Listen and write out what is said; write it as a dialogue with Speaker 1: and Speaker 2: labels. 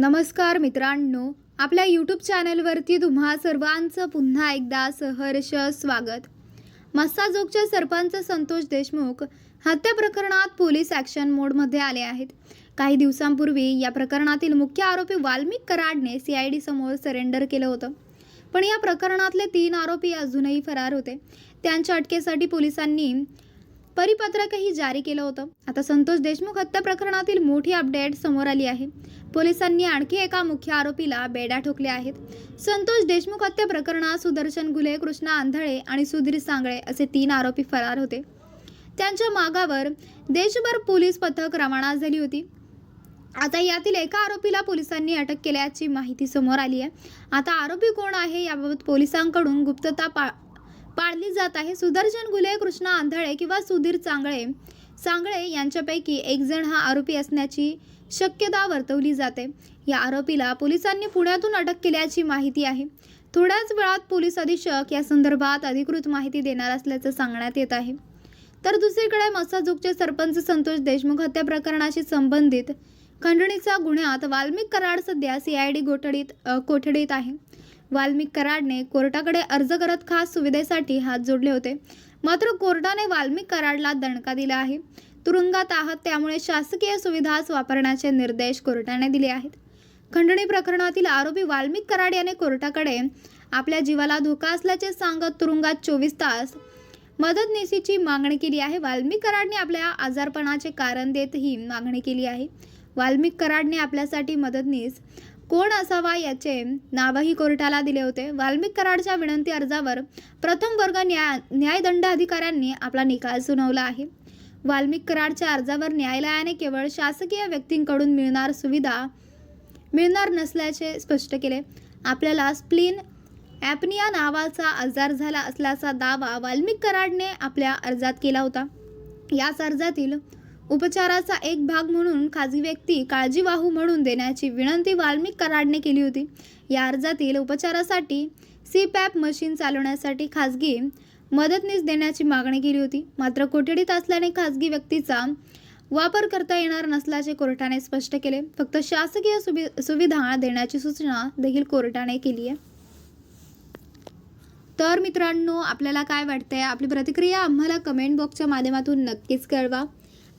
Speaker 1: नमस्कार मित्रांनो आपल्या यूट्यूब चॅनलवरती तुम्हा सर्वांचं पुन्हा एकदा सहर्ष स्वागत. मस्साजोगच्या सरपंच संतोष देशमुख हत्या प्रकरणात पोलीस ॲक्शन मोडमध्ये आले आहेत. काही दिवसांपूर्वी या प्रकरणातील मुख्य आरोपी वाल्मिक कराडने सी आय डी समोर सरेंडर केलं होतं. पण या प्रकरणातले तीन आरोपी अजूनही फरार होते. त्यांच्या अटकेसाठी पोलिसांनी परिपत्रकही जारी केलं होतं. आता संतोष देशमुख हत्या प्रकरणातील मोठी अपडेट समोर आली आहे. पोलिसांनी आणखी एका मुख्य आरोपीला बेड्या ठोकल्या आहेत. संतोष देशमुख हत्या प्रकरणात सुदर्शन गुले कृष्णा आंधळे आणि सुधीर सांगळे असे तीन आरोपी फरार होते. त्यांच्या मागावर देशभर पोलीस पथक रवाना झाली होती. आता यातील एका आरोपीला पोलिसांनी अटक केल्याची माहिती समोर आली आहे. आता आरोपी कोण आहे याबाबत पोलिसांकडून गुप्तता पा पाळली जात आहे. सुदर्शन गुले कृष्णा आंधळे किंवा सुधीर चांगळे सांगळे यांच्यापैकी एक जण हा आरोपी असण्याची शक्यता वर्तवली जाते. या आरोपीला पोलिसांनी पुण्यातून अटक केल्याची माहिती आहे. थोड्याच वेळात पोलीस अधीक्षक या संदर्भात अधिकृत माहिती देणार असल्याचं सांगण्यात येत आहे. तर दुसरीकडे मसाजुकचे सरपंच संतोष देशमुख हत्या प्रकरणाशी संबंधित खंडणीच्या गुन्ह्यात वाल्मिक कराड सध्या सीआयडी गोठडीत कोठडीत आहे. वाल्मिक कराडने कोर्टाकडे अर्ज करत खास सुविधेसाठी हात जोडले होते. मात्र कोर्टाने वाल्मिक कराडला दणका दिला आहे. तुरुंगात आहात त्यामुळे शासकीय सुविधाच वापरण्याचे निर्देश कोर्टाने दिले आहेत. खंडणी प्रकरणातील आरोपी वाल्मिक कराड याने कोर्टाकडे आपल्या जीवाला धोका असल्याचे सांगत तुरुंगात चोवीस तास मदतनीसीची मागणी केली आहे. वाल्मिक कराडने आपल्या आजारपणाचे कारण देत ही मागणी केली आहे. वाल्मिक कराडने आपल्यासाठी मदतनीस कोण असावा याचे नावही कोर्टाला दिले होते. वाल्मिक कराडच्या विनंती अर्जावर प्रथम वर्ग न्याय न्यायदंड अधिकाऱ्यांनी आपला निकाल सुनावला आहे. वाल्मिक कराडच्या अर्जावर न्यायालयाने केवळ शासकीय व्यक्तींकडून मिळणार सुविधा मिळणार नसल्याचे स्पष्ट केले. आपल्याला स्प्लीन ॲपनिया नावाचा आजार झाला असल्याचा दावा वाल्मिक कराडने आपल्या अर्जात केला होता. याच अर्जातील उपचाराचा एक भाग म्हणून खाजगी व्यक्ती काळजीवाहू म्हणून देण्याची विनंती वाल्मिक कराडने केली होती. या अर्जातील उपचारासाठी सी पॅप मशीन चालवण्यासाठी खाजगी मदतनीस देण्याची मागणी केली होती. मात्र कोठडीत असल्याने खाजगी व्यक्तीचा वापर करता येणार नसल्याचे कोर्टाने स्पष्ट केले. फक्त शासकीय सुवि सुविधा देण्याची सूचना देखील कोर्टाने केली आहे. तर मित्रांनो आपल्याला काय वाटतंय? आपली प्रतिक्रिया आम्हाला कमेंट बॉक्सच्या माध्यमातून नक्कीच कळवा.